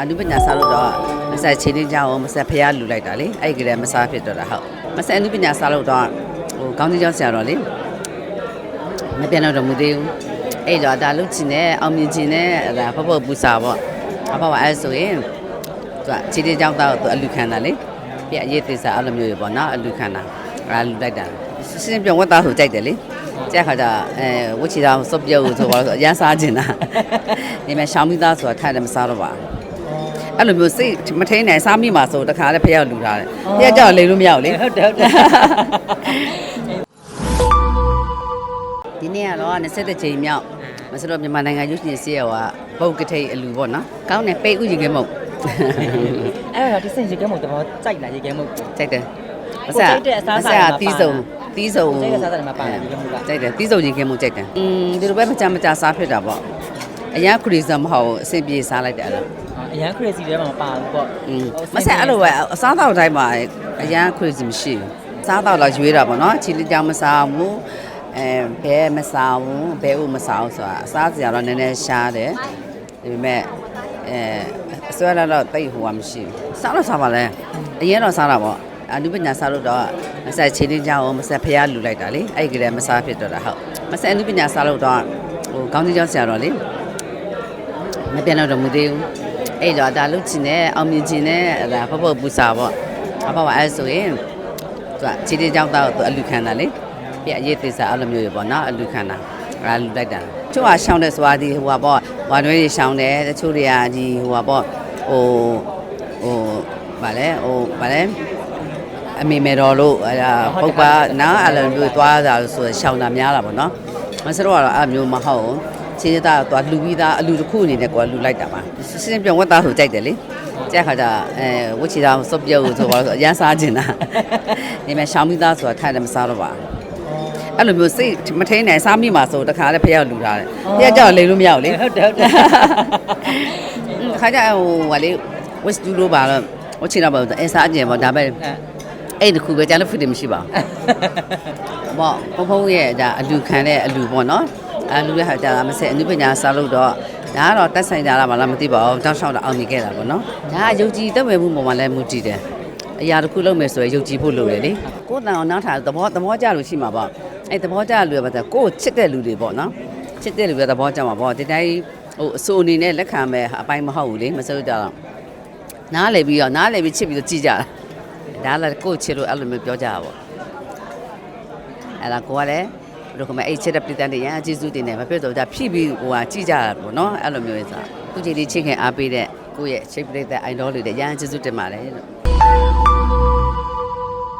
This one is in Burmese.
အနုပညာစားလို့တော့မဆက်ချင်းချင်းကြောင်းမဆက်ဖျားလူလိုက်တာလေအဲ့ဒီကလေးမစားဖြစ်တော့တာဟုတ်မဆက်အနုပညာစားလို့တော့ဟိုကောင်းကြီးကျောင်းဆရာတော်လေမပြန်တော့မူသေးဘူးအဲ့တော့ဒါလုချင်နဲ့အောင်မြင်ချင်နဲ့အဲ့ဒါဖဖပူစာပေါ့အဖဖအဲ့ဆိုရင်သူကချင်းချင်းကြောင်းတော့သူအလူခံတာလေပြအရေးသေးစားအဲ့လိုမျိုးပေါ့နော်အလူခံတာအဲ့လူလိုက်တာရှင်းပြဝတ်သားဆိုကြိုက်တယ်လေကြက်ခါကျအဲဝချီသားစုပ်ပြုတ်ဆိုတော့အရန်စားချင်တာဒီမဲ့ရှောင်းမိသားဆိုတာထိုင်တယ်မစားတော့ပါဘူး အဲ့လိုမျိုးစိတ်မထိန်နိုင်စားမိမှာဆိုတခါလည်းဖះလူထားတယ်ဖះကြောက်လိန်လို့မရဘူးလေဟုတ်တယ်ဟုတ်တယ်ဒီနေ့ကတော့20ကြိမ်မြောက်မစတော့မြန်မာနိုင်ငံရုပ်ရှင်စီးရောကပုတ်ကထိတ်အလူပေါ့နော်ကောင်းတယ်ပိတ်ဥကြီးကဲမဟုတ်အဲ့တော့ဒီစင်ရေကဲမို့တော့ကြိုက်လာရေကဲမို့ကြိုက်တယ်ကိုကြိုက်တဲ့အစားအစာတွေမှာပါတီးစုံတီးစုံကိုကြိုက်တဲ့အစားအစာတွေမှာပါတယ်ဒီကမှုကကြိုက်တယ်တီးစုံကြီးကဲမဟုတ်ကြိုက်တယ်อืมဒီလိုပဲမကြမကြစားဖြစ်တာပေါ့အရန်ခရီးစမဟုတ်ဘူးအဆင်ပြေစားလိုက်တယ်အဲ့လို အရန် crazy တွေမှာမပါဘူးပေါ့อืมမဆက်အဲ့လိုပဲအစားတော့တိုင်းမှာအရန်ခရီးစမရှိဘူးစားတော့တော့ရွေးတာပေါ့နော်ချီလီကြောင်မစားဘူးအဲဘဲမစားဘူးဘဲဥမစားဘူးဆိုတာအစားစရာတော့နည်းနည်းရှားတယ်ဒါပေမဲ့အဲအစွဲလာတော့တိတ်ဟိုကမရှိဘူးစားတော့စားပါလေအရင်တော့စားတာပေါ့အနုပညာစားလို့တော့မဆက်ချီလီကြောင်မဆက်ဖျားလူလိုက်တာလေအဲ့ဒီကလေးမစားဖြစ်တော့တာဟုတ်မဆက်အနုပညာစားလို့တော့ဟိုကောင်းကြီးကျောင်းဆရာတော်လေမပြန်တော့မသေးဘူး အဲ့တော့ဒါလုချင်နဲ့အောင်မြင်ချင်နဲ့အဲ့ဒါဖဖပူစာပေါ့အဖဖအဲ့ဆိုရင်သူကခြေတေးကြောင်းတော့သူအလူခံတာလေပြအရေးသေးစားအဲ့လိုမျိုးရပေါ့နော်အလူခံတာအဲ့ဒါလူလိုက်တာချို့ကရှောင်းတဲ့စွာဒီဟိုပါပေါ့ဝါတွဲတွေရှောင်းတယ်တချို့တွေကဒီဟိုပါပေါ့ဟိုဟိုဗာလဲဟိုဗာလဲအမေမေတော်လို့အဲ့ဒါပုတ်ပါနော်အဲ့လိုမျိုးသွားတာဆိုရှောင်းတာများတာပေါ့နော်မစတော့ကတော့အဲ့လိုမျိုးမဟုတ်ဘူး ချင်းရတာတော့လူပြီးသားအလူတစ်ခုအနေနဲ့ကိုယ်လူလိုက်တာပါရှင်းပြဝတ်သားဆိုကြိုက်တယ်လေကြက်ခါကျအဲဝချီသားစုပ်ပြုတ်ဆိုတော့အရန်စားချင်တာဒီမဲ့ရှောင်းပြီးသားဆိုတာထိုင်တယ်မစားတော့ပါအဲ့လိုမျိုးစိတ်မထိန်နိုင်စားမိမှာဆိုတခါလည်းဖះလူထားတယ်ဖះကြောက်လိန်လို့မရဘူးလေဟုတ်တယ်ဟုတ်တယ်ခါကျဟိုဟာလေဝစ်တူလို့ပါတော့ဝချီတော့ပါအဲစားကြင်ပေါ့ဒါပဲအဲ့ဒီခုပဲကြာလို့ဖြစ်တယ်မရှိပါဘူးပေါ့ဖုံဖုံရဲ့ဒါအလူခံတဲ့အလူပေါ့နော် အလူရဲ့ဟာကြာမစက်အနုပညာစားလို့တော့ဒါကတော့တက်ဆိုင်ကြတာမလားမသိပါဘူးတောက်လျှောက်တော့အောင်နေခဲ့တာပေါ့နော်ဒါကယုံကြည်တက်ဝယ်မှုပုံမှာလည်းမူတည်တယ်အရာတစ်ခုလုပ်မယ်ဆိုရင်ယုံကြည်ဖို့လိုတယ်လေကိုယ်တန်အောင်နောက်ထားသဘောသဘောကျလို့ရှိမှာပေါ့အဲ့သဘောကျလူရပါတဲ့ကိုယ်ချစ်တဲ့လူတွေပေါ့နော်ချစ်တဲ့လူတွေသဘောကျမှာပေါ့ဒီတိုင်းဟိုအစိုးအနေနဲ့လက်ခံမဲ့အပိုင်းမဟုတ်ဘူးလေမစိုးကြတော့နားလေပြီးတော့နားလေပြီးချစ်ပြီးတော့ကြည်ကြတာဒါလည်းကိုယ်ချစ်လို့အဲ့လိုမျိုးပြောကြတာပေါ့အဲ့ဒါကိုကလည်း ဘယ်လိုကမအဲ့ချစ်တဲ့ပြည်တန်းတွေရန်ကျေးဇူးတင်တယ်မဖြစ်တော့ဒါဖြည့်ပြီးဟိုဟာကြည်ကြတာပေါ့နော်အဲ့လိုမျိုးဆိုခုချိန်လေးချစ်ခင်အားပေးတဲ့ကိုယ့်ရဲ့ချစ်ပြည်တဲ့ idol တွေရန်ကျေးဇူးတင်ပါတယ်လို့